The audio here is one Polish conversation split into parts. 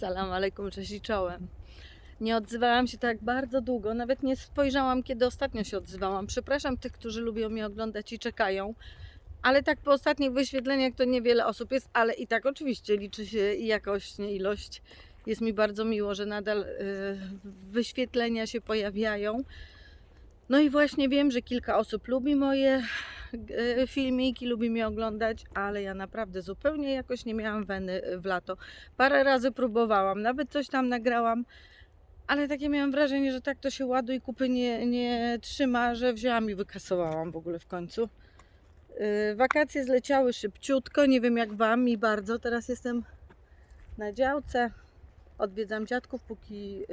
Salam alaikum, cześć i czołem. Nie odzywałam się tak bardzo długo, nawet nie spojrzałam, kiedy ostatnio się odzywałam. Przepraszam tych, którzy lubią mnie oglądać i czekają, ale tak po ostatnich wyświetleniach to niewiele osób jest, ale i tak oczywiście liczy się i jakość, nie ilość. Jest mi bardzo miło, że nadal y, wyświetlenia się pojawiają. No i właśnie wiem, że kilka osób lubi moje filmiki, lubi mnie oglądać, ale ja naprawdę zupełnie jakoś nie miałam weny w lato. Parę razy próbowałam, nawet coś tam nagrałam, ale takie miałam wrażenie, że tak to się ładu i kupy nie, nie trzyma, że wzięłam i wykasowałam w ogóle w końcu. Yy, Wakacje zleciały szybciutko, nie wiem jak Wam, mi bardzo. Teraz jestem na działce, odwiedzam dziadków, póki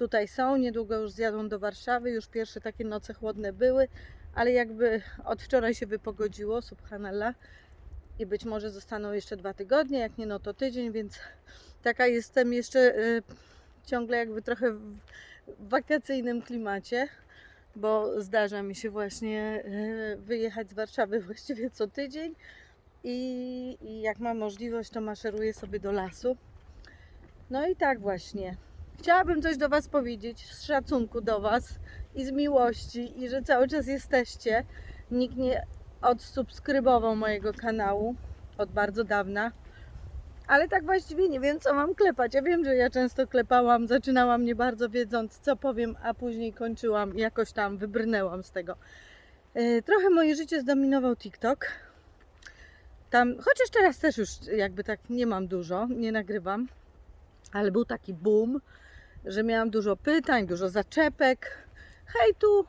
tutaj są. Niedługo już zjadą do Warszawy, już pierwsze takie noce chłodne były, ale jakby od wczoraj się wypogodziło, subhanallah. I być może zostaną jeszcze dwa tygodnie, jak nie no to tydzień, więc taka jestem jeszcze yy, ciągle jakby trochę w wakacyjnym klimacie, bo zdarza mi się właśnie e, wyjechać z Warszawy właściwie co tydzień i, i jak mam możliwość, to maszeruję sobie do lasu. No i tak właśnie. Chciałabym coś do Was powiedzieć z szacunku do Was i z miłości i że cały czas jesteście. Nikt nie odsubskrybował mojego kanału od bardzo dawna. Ale tak właściwie nie wiem, co mam klepać. Ja wiem, że ja często klepałam, zaczynałam nie bardzo wiedząc, co powiem, a później kończyłam i jakoś tam wybrnęłam z tego. E, Trochę moje życie zdominował TikTok. Tam, chociaż teraz też już jakby tak nie mam dużo, nie nagrywam, ale był taki boom, że miałam dużo pytań, dużo zaczepek, hejtu.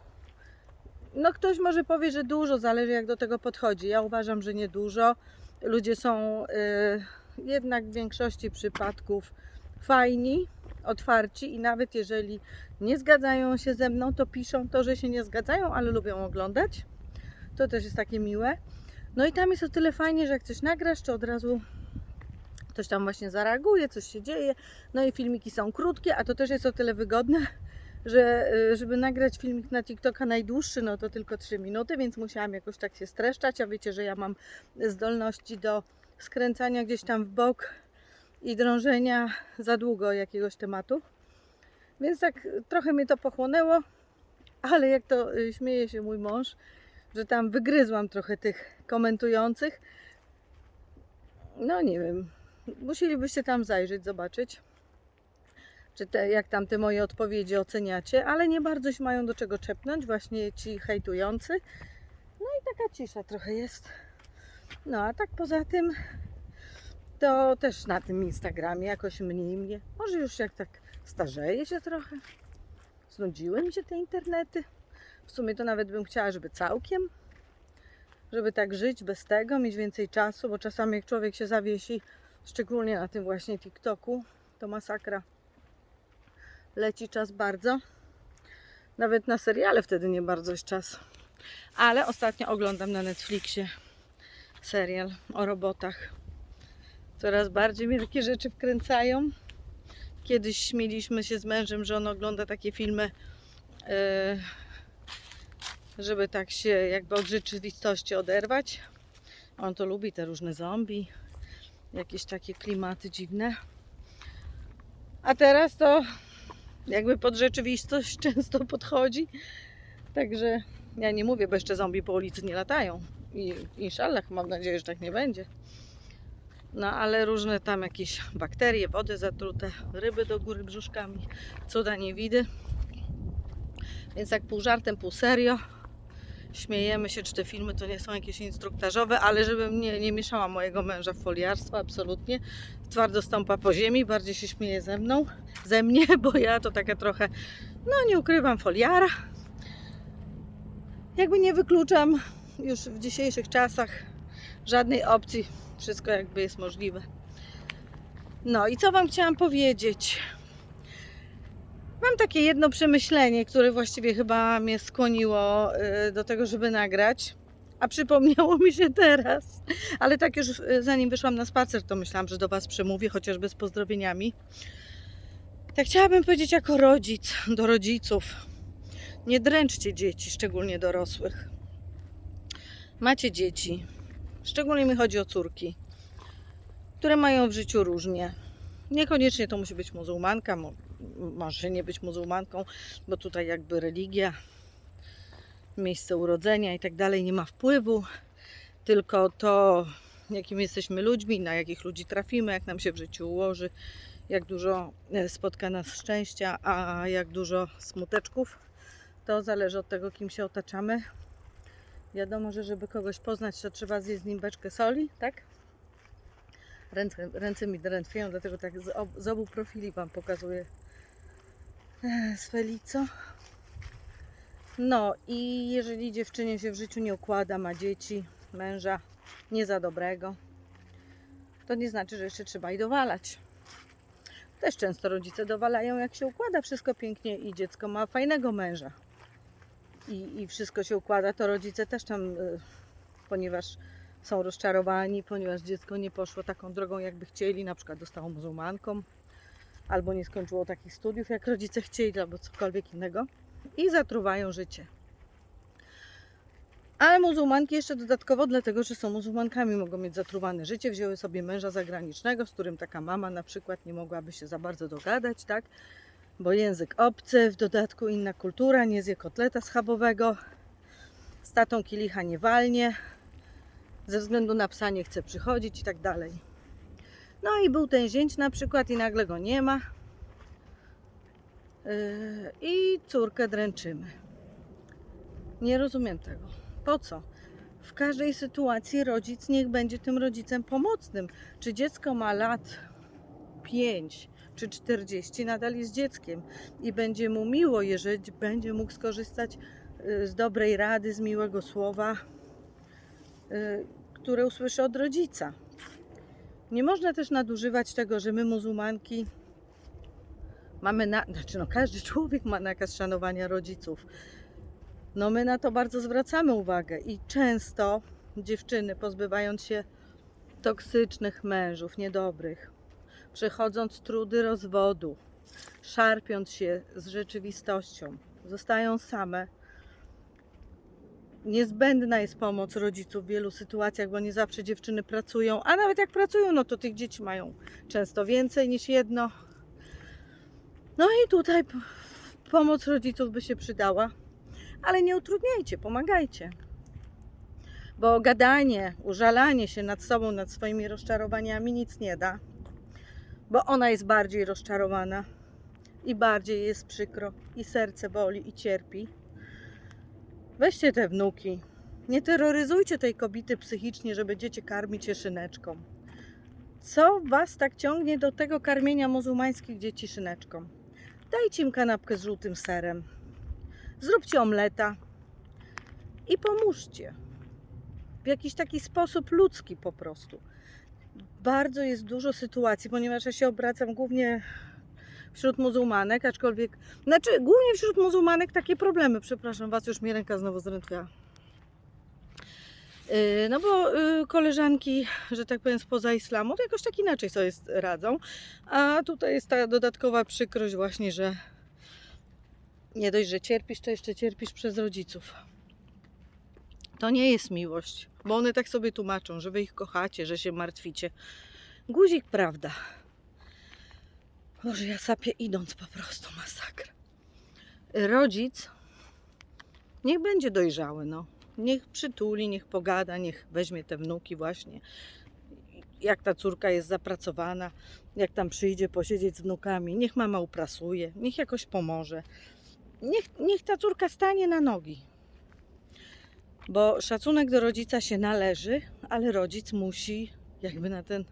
No ktoś może powie, że dużo, zależy jak do tego podchodzi. Ja uważam, że nie dużo. Ludzie są... Yy, jednak w większości przypadków fajni, otwarci i nawet jeżeli nie zgadzają się ze mną, to piszą to, że się nie zgadzają, ale lubią oglądać. To też jest takie miłe. No i tam jest o tyle fajnie, że jak coś nagrasz, to od razu ktoś tam właśnie zareaguje, coś się dzieje. No i filmiki są krótkie, a to też jest o tyle wygodne, że y, żeby nagrać filmik na TikToka najdłuższy, no to tylko 3 minuty, więc musiałam jakoś tak się streszczać, a wiecie, że ja mam zdolności do skręcania gdzieś tam w bok i drążenia za długo jakiegoś tematu. Więc tak trochę mnie to pochłonęło, ale jak to y, śmieje się mój mąż, że tam wygryzłam trochę tych komentujących. No nie wiem, musielibyście tam zajrzeć, zobaczyć, czy te, jak tam te moje odpowiedzi oceniacie, ale nie bardzo się mają do czego czepnąć, właśnie ci hejtujący. No i taka cisza trochę jest. No a tak poza tym, to też na tym Instagramie jakoś mniej mnie. Może już jak tak starzeję się trochę. Znudziły mi się te internety. W sumie to nawet bym chciała, żeby całkiem. Żeby tak żyć bez tego, mieć więcej czasu, bo czasami jak człowiek się zawiesi, szczególnie na tym właśnie TikToku, to masakra. Leci czas bardzo. Nawet na seriale wtedy nie bardzo jest czas. Ale ostatnio oglądam na Netflixie serial o robotach. Coraz bardziej mnie takie rzeczy wkręcają. Kiedyś śmieliśmy się z mężem, że on ogląda takie filmy, e, żeby tak się jakby od rzeczywistości oderwać. On to lubi, te różne zombie, jakieś takie klimaty dziwne. A teraz to jakby pod rzeczywistość często podchodzi. Także ja nie mówię, bo jeszcze zombie po ulicy nie latają. I inshallah, mam nadzieję, że tak nie będzie. No ale różne tam jakieś bakterie, wody zatrute, ryby do góry brzuszkami, cuda nie widy. Więc tak pół żartem, pół serio. Śmiejemy się, czy te filmy to nie są jakieś instruktażowe, ale żebym nie, nie mieszała mojego męża w foliarstwo, absolutnie. Twardo stąpa po ziemi, bardziej się śmieje ze mną, ze mnie, bo ja to taka trochę, no nie ukrywam, foliara. Jakby nie wykluczam już w dzisiejszych czasach żadnej opcji. Wszystko jakby jest możliwe. No i co Wam chciałam powiedzieć? Mam takie jedno przemyślenie, które właściwie chyba mnie skłoniło y, do tego, żeby nagrać. A przypomniało mi się teraz. Ale tak już y, zanim wyszłam na spacer, to myślałam, że do Was przemówię, chociażby z pozdrowieniami. Tak chciałabym powiedzieć jako rodzic, do rodziców. Nie dręczcie dzieci, szczególnie dorosłych macie dzieci, szczególnie mi chodzi o córki, które mają w życiu różnie. Niekoniecznie to musi być muzułmanka, może nie być muzułmanką, bo tutaj jakby religia, miejsce urodzenia i tak dalej nie ma wpływu, tylko to, jakim jesteśmy ludźmi, na jakich ludzi trafimy, jak nam się w życiu ułoży, jak dużo e, spotka nas szczęścia, a jak dużo smuteczków, to zależy od tego, kim się otaczamy. Wiadomo, że żeby kogoś poznać, to trzeba zjeść z nim beczkę soli, tak? Ręce, ręce mi drętwieją, dlatego tak z, ob, z obu profili Wam pokazuję z. No i jeżeli dziewczynie się w życiu nie układa, ma dzieci, męża nie za dobrego, to nie znaczy, że jeszcze trzeba i dowalać. Też często rodzice dowalają, jak się układa wszystko pięknie i dziecko ma fajnego męża. I, i wszystko się układa, to rodzice też tam, y, ponieważ są rozczarowani, ponieważ dziecko nie poszło taką drogą, jakby chcieli, na przykład zostało muzułmanką, albo nie skończyło takich studiów, jak rodzice chcieli, albo cokolwiek innego, i zatruwają życie. Ale muzułmanki jeszcze dodatkowo, dlatego że są muzułmankami, mogą mieć zatruwane życie, wzięły sobie męża zagranicznego, z którym taka mama na przykład nie mogłaby się za bardzo dogadać, tak? Bo język obcy, w dodatku inna kultura, nie zje kotleta schabowego, z tatą kielicha nie walnie, ze względu na psa nie chce przychodzić i tak dalej. No i był ten zięć na przykład i nagle go nie ma. Yy, I córkę dręczymy. Nie rozumiem tego. Po co? W każdej sytuacji rodzic niech będzie tym rodzicem pomocnym. Czy dziecko ma lat 5 czy 40, nadal jest dzieckiem i będzie mu miło, jeżeli będzie mógł skorzystać yy, z dobrej rady, z miłego słowa, yy, które usłyszy od rodzica. Nie można też nadużywać tego, że my muzułmanki mamy na, znaczy no każdy człowiek ma nakaz szanowania rodziców. No my na to bardzo zwracamy uwagę i często dziewczyny pozbywając się toksycznych mężów, niedobrych, przechodząc trudy rozwodu, szarpiąc się z rzeczywistością, zostają same. Niezbędna jest pomoc rodziców w wielu sytuacjach, bo nie zawsze dziewczyny pracują, a nawet jak pracują, no to tych dzieci mają często więcej niż jedno. No i tutaj pomoc rodziców by się przydała, ale nie utrudniajcie, pomagajcie. Bo gadanie, użalanie się nad sobą, nad swoimi rozczarowaniami nic nie da, bo ona jest bardziej rozczarowana i bardziej jest przykro, i serce boli, i cierpi. Weźcie te wnuki. Nie terroryzujcie tej kobiety psychicznie, żeby dziecię karmić je szyneczką. Co was tak ciągnie do tego karmienia muzułmańskich dzieci szyneczką? Dajcie im kanapkę z żółtym serem. Zróbcie omleta i pomóżcie. W jakiś taki sposób ludzki po prostu. Bardzo jest dużo sytuacji, ponieważ ja się obracam głównie wśród muzułmanek, aczkolwiek, znaczy głównie wśród muzułmanek takie problemy, przepraszam Was, już mi ręka znowu zdrętwiała. Yy, No bo yy, koleżanki, że tak powiem, spoza islamu, to jakoś tak inaczej sobie radzą. A tutaj jest ta dodatkowa przykrość właśnie, że nie dość, że cierpisz, to jeszcze cierpisz przez rodziców. To nie jest miłość, bo one tak sobie tłumaczą, że wy ich kochacie, że się martwicie. Guzik, prawda. Boże, ja sapię idąc po prostu, masakra. Rodzic niech będzie dojrzały, no. Niech przytuli, niech pogada, niech weźmie te wnuki właśnie. Jak ta córka jest zapracowana, jak tam przyjdzie posiedzieć z wnukami, niech mama uprasuje, niech jakoś pomoże. Niech, niech ta córka stanie na nogi. Bo szacunek do rodzica się należy, ale rodzic musi jakby na ten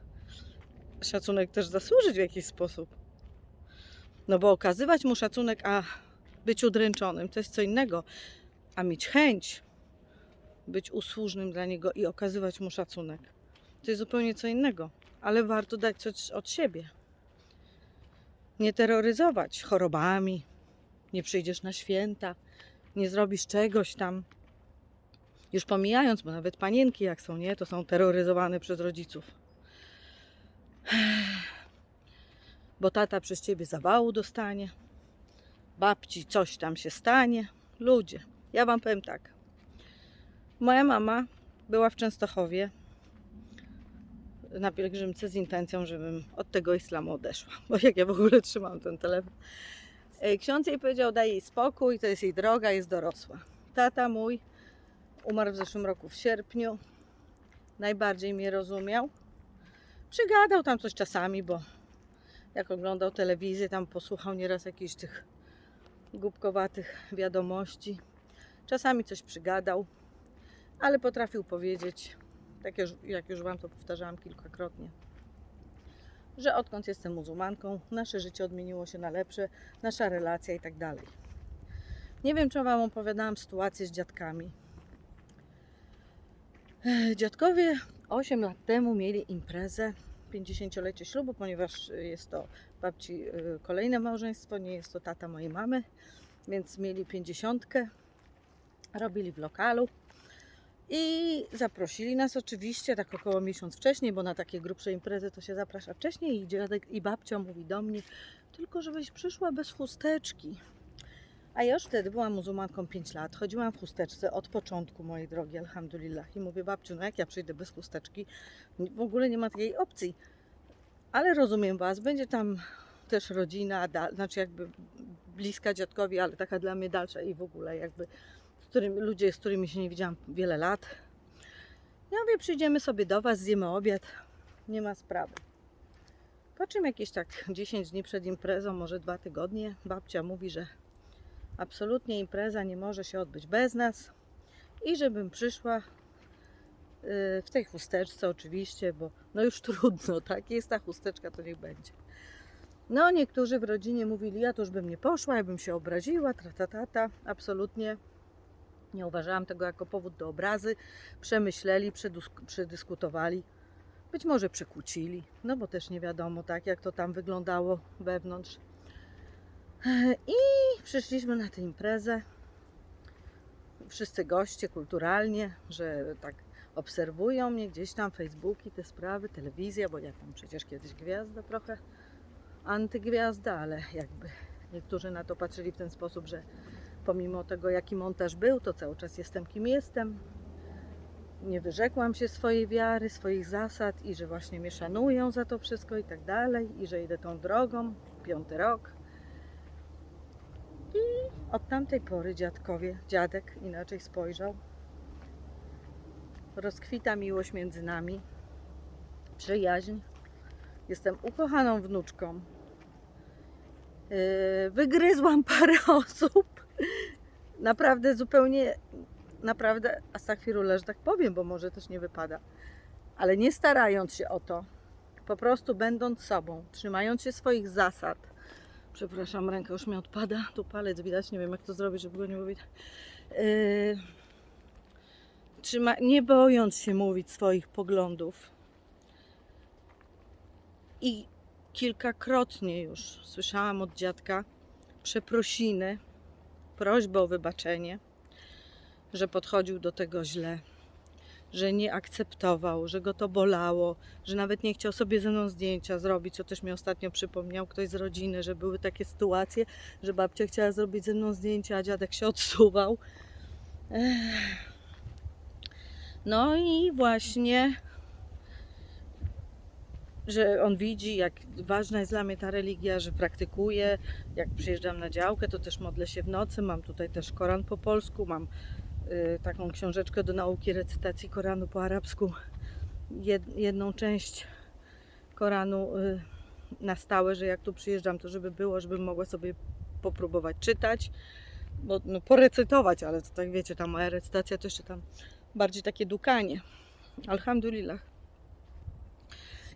szacunek też zasłużyć w jakiś sposób. No bo okazywać mu szacunek, a być udręczonym to jest co innego. A mieć chęć być usłużnym dla niego i okazywać mu szacunek to jest zupełnie co innego. Ale warto dać coś od siebie. Nie terroryzować chorobami, nie przyjdziesz na święta, nie zrobisz czegoś tam. Już pomijając, bo nawet panienki jak są, nie, to są terroryzowane przez rodziców. Bo tata przez ciebie zawału dostanie, babci coś tam się stanie. Ludzie, ja wam powiem tak. Moja mama była w Częstochowie na pielgrzymce z intencją, żebym od tego islamu odeszła. Bo jak ja w ogóle trzymam ten telefon. E, Ksiądz jej powiedział, daj jej spokój, to jest jej droga, jest dorosła. Tata mój umarł w zeszłym roku w sierpniu. Najbardziej mnie rozumiał. Przygadał tam coś czasami, bo jak oglądał telewizję, tam posłuchał nieraz jakichś tych głupkowatych wiadomości. Czasami coś przygadał, ale potrafił powiedzieć, tak jak już Wam to powtarzałam kilkakrotnie, że odkąd jestem muzułmanką, nasze życie odmieniło się na lepsze, nasza relacja i tak dalej. Nie wiem, czy Wam opowiadałam sytuację z dziadkami. Dziadkowie 8 lat temu mieli imprezę 50-lecie ślubu, ponieważ jest to babci y, kolejne małżeństwo, nie jest to tata mojej mamy, więc mieli 50. Robili w lokalu i zaprosili nas oczywiście tak około miesiąc wcześniej, bo na takie grubsze imprezy to się zaprasza wcześniej i dziadek i babcia mówi do mnie, tylko żebyś przyszła bez chusteczki. A ja już wtedy byłam muzułmanką 5 lat, chodziłam w chusteczce od początku, mojej drogi, alhamdulillah. I mówię, babciu, no jak ja przyjdę bez chusteczki, w ogóle nie ma takiej opcji. Ale rozumiem Was, będzie tam też rodzina, da, znaczy jakby bliska dziadkowi, ale taka dla mnie dalsza i w ogóle jakby z którymi, ludzie, z którymi się nie widziałam wiele lat. Ja mówię, przyjdziemy sobie do Was, zjemy obiad, nie ma sprawy. Po czym jakieś tak 10 dni przed imprezą, może dwa tygodnie, babcia mówi, że absolutnie impreza nie może się odbyć bez nas i żebym przyszła y, w tej chusteczce oczywiście, bo no już trudno, tak? Jest ta chusteczka, to niech będzie. No niektórzy w rodzinie mówili, ja to już bym nie poszła, ja bym się obraziła, tratatata. Absolutnie nie uważałam tego jako powód do obrazy. Przemyśleli, przedyskutowali. Być może przekłócili, no bo też nie wiadomo, tak, jak to tam wyglądało wewnątrz. I przyszliśmy na tę imprezę. Wszyscy goście kulturalnie, że tak obserwują mnie gdzieś tam, Facebooki, te sprawy, telewizja, bo ja tam przecież kiedyś gwiazda trochę, antygwiazda, ale jakby niektórzy na to patrzyli w ten sposób, że pomimo tego, jaki montaż był, to cały czas jestem kim jestem. Nie wyrzekłam się swojej wiary, swoich zasad i że właśnie mnie szanują za to wszystko i tak dalej, i że idę tą drogą, piąty rok. Od tamtej pory dziadkowie, dziadek inaczej spojrzał. Rozkwita miłość między nami, przyjaźń. Jestem ukochaną wnuczką. Yy, Wygryzłam parę osób. Naprawdę zupełnie, naprawdę, astaghfirullah, że tak powiem, bo może też nie wypada. Ale nie starając się o to, po prostu będąc sobą, trzymając się swoich zasad. Przepraszam, ręka już mi odpada, tu palec widać, nie wiem jak to zrobić, żeby go nie mówić. Yy, trzyma, nie bojąc się mówić swoich poglądów. I kilkakrotnie już słyszałam od dziadka przeprosiny, prośbę o wybaczenie, że podchodził do tego źle, że nie akceptował, że go to bolało, że nawet nie chciał sobie ze mną zdjęcia zrobić, co też mi ostatnio przypomniał ktoś z rodziny, że były takie sytuacje, że babcia chciała zrobić ze mną zdjęcia, a dziadek się odsuwał. No i właśnie, że on widzi, jak ważna jest dla mnie ta religia, że praktykuję. Jak przyjeżdżam na działkę, to też modlę się w nocy. Mam tutaj też Koran po polsku, mam taką książeczkę do nauki recytacji Koranu po arabsku. Jed, jedną część Koranu y, na stałe, że jak tu przyjeżdżam, to żeby było, żebym mogła sobie popróbować czytać. Bo, no, porecytować, ale to tak wiecie, ta moja recytacja to jeszcze tam bardziej takie dukanie. Alhamdulillah.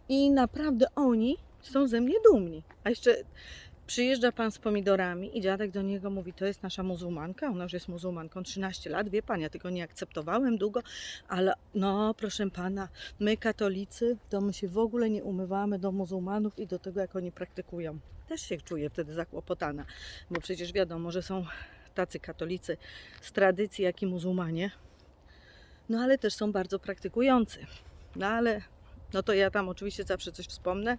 I naprawdę oni są ze mnie dumni. A jeszcze przyjeżdża pan z pomidorami i dziadek do niego mówi, to jest nasza muzułmanka, ona już jest muzułmanką 13 lat, wie pan, ja tego nie akceptowałem długo, ale no proszę pana, my katolicy, to my się w ogóle nie umywamy do muzułmanów i do tego, jak oni praktykują. Też się czuję wtedy zakłopotana, bo przecież wiadomo, że są tacy katolicy z tradycji, jak i muzułmanie, no ale też są bardzo praktykujący. No ale, no to ja tam oczywiście zawsze coś wspomnę.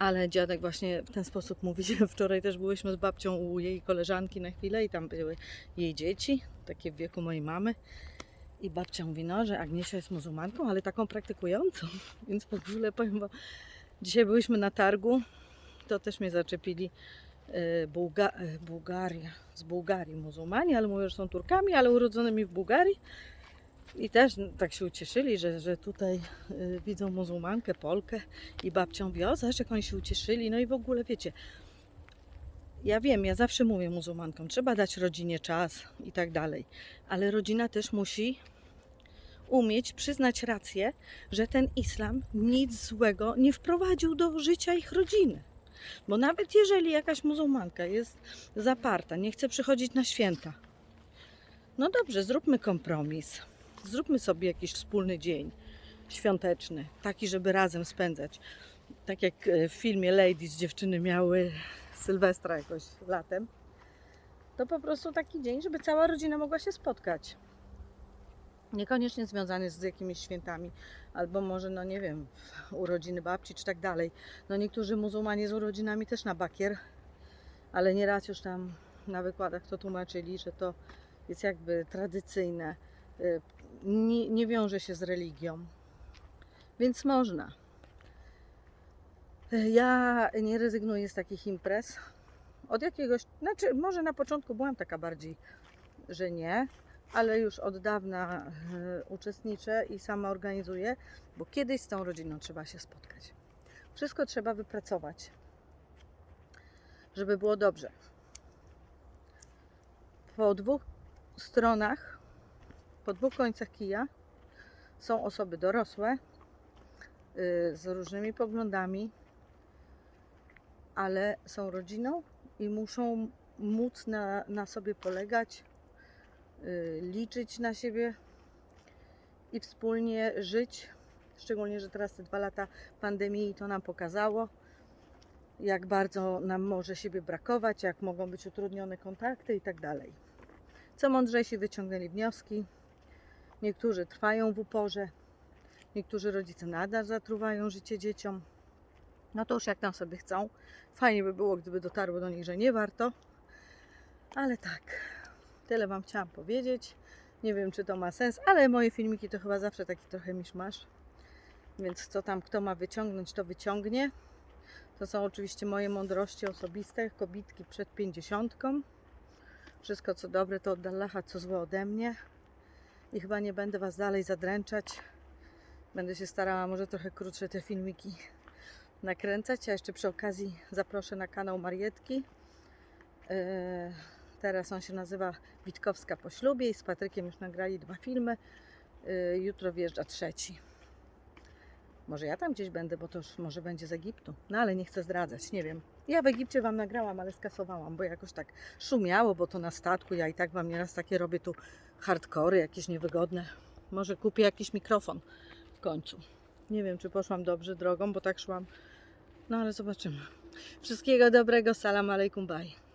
Ale dziadek właśnie w ten sposób mówi. Wczoraj też byłyśmy z babcią u jej koleżanki na chwilę i tam były jej dzieci, takie w wieku mojej mamy. I babcia mówi, no, że Agniesia jest muzułmanką, ale taką praktykującą. Więc w ogóle powiem, bo dzisiaj byliśmy na targu, to też mnie zaczepili e, Bułga e, Bułgaria, z Bułgarii muzułmani, ale mówią, że są Turkami, ale urodzonymi w Bułgarii. I też tak się ucieszyli, że, że tutaj y, widzą muzułmankę, Polkę i babcią wiozę, jak oni się ucieszyli. No i w ogóle wiecie, ja wiem, ja zawsze mówię muzułmankom, trzeba dać rodzinie czas i tak dalej, ale rodzina też musi umieć przyznać rację, że ten islam nic złego nie wprowadził do życia ich rodziny. Bo nawet jeżeli jakaś muzułmanka jest zaparta, nie chce przychodzić na święta, no dobrze, zróbmy kompromis. Zróbmy sobie jakiś wspólny dzień świąteczny, taki, żeby razem spędzać. Tak jak e, w filmie Ladies dziewczyny miały Sylwestra jakoś latem, to po prostu taki dzień, żeby cała rodzina mogła się spotkać. Niekoniecznie związany z jakimiś świętami, albo może, no nie wiem, urodziny babci czy tak dalej. No niektórzy muzułmanie z urodzinami też na bakier, ale nieraz już tam na wykładach to tłumaczyli, że to jest jakby tradycyjne, nie, nie wiąże się z religią, więc można. Y, Ja nie rezygnuję z takich imprez. Od jakiegoś, znaczy może na początku byłam taka bardziej, że nie, ale już od dawna y, uczestniczę i sama organizuję, bo kiedyś z tą rodziną trzeba się spotkać. Wszystko trzeba wypracować, żeby było dobrze. Po dwóch stronach, po dwóch końcach kija są osoby dorosłe y, z różnymi poglądami, ale są rodziną i muszą móc na, na sobie polegać, y, liczyć na siebie i wspólnie żyć. Szczególnie, że teraz te dwa lata pandemii to nam pokazało, jak bardzo nam może siebie brakować, jak mogą być utrudnione kontakty i tak dalej. Co mądrzejsi wyciągnęli wnioski. Niektórzy trwają w uporze, niektórzy rodzice nadal zatruwają życie dzieciom. No to już jak tam sobie chcą. Fajnie by było, gdyby dotarło do nich, że nie warto. Ale tak, tyle Wam chciałam powiedzieć. Nie wiem, czy to ma sens, ale moje filmiki to chyba zawsze taki trochę miszmasz. Więc co tam kto ma wyciągnąć, to wyciągnie. To są oczywiście moje mądrości osobiste, kobitki przed pięćdziesiątką. Wszystko co dobre to od Allaha, co złe ode mnie. I chyba nie będę Was dalej zadręczać. Będę się starała może trochę krótsze te filmiki nakręcać. A jeszcze przy okazji zaproszę na kanał Marietki. Eee, Teraz on się nazywa Witkowska po ślubie i z Patrykiem już nagrali dwa filmy. Eee, Jutro wjeżdża trzeci. Może ja tam gdzieś będę, bo to już może będzie z Egiptu. No ale nie chcę zdradzać, nie wiem. Ja w Egipcie Wam nagrałam, ale skasowałam, bo jakoś tak szumiało, bo to na statku. Ja i tak Wam nieraz takie robię tu hardkory, jakieś niewygodne. Może kupię jakiś mikrofon w końcu. Nie wiem, czy poszłam dobrze drogą, bo tak szłam. No ale zobaczymy. Wszystkiego dobrego, salam alaikum, bye.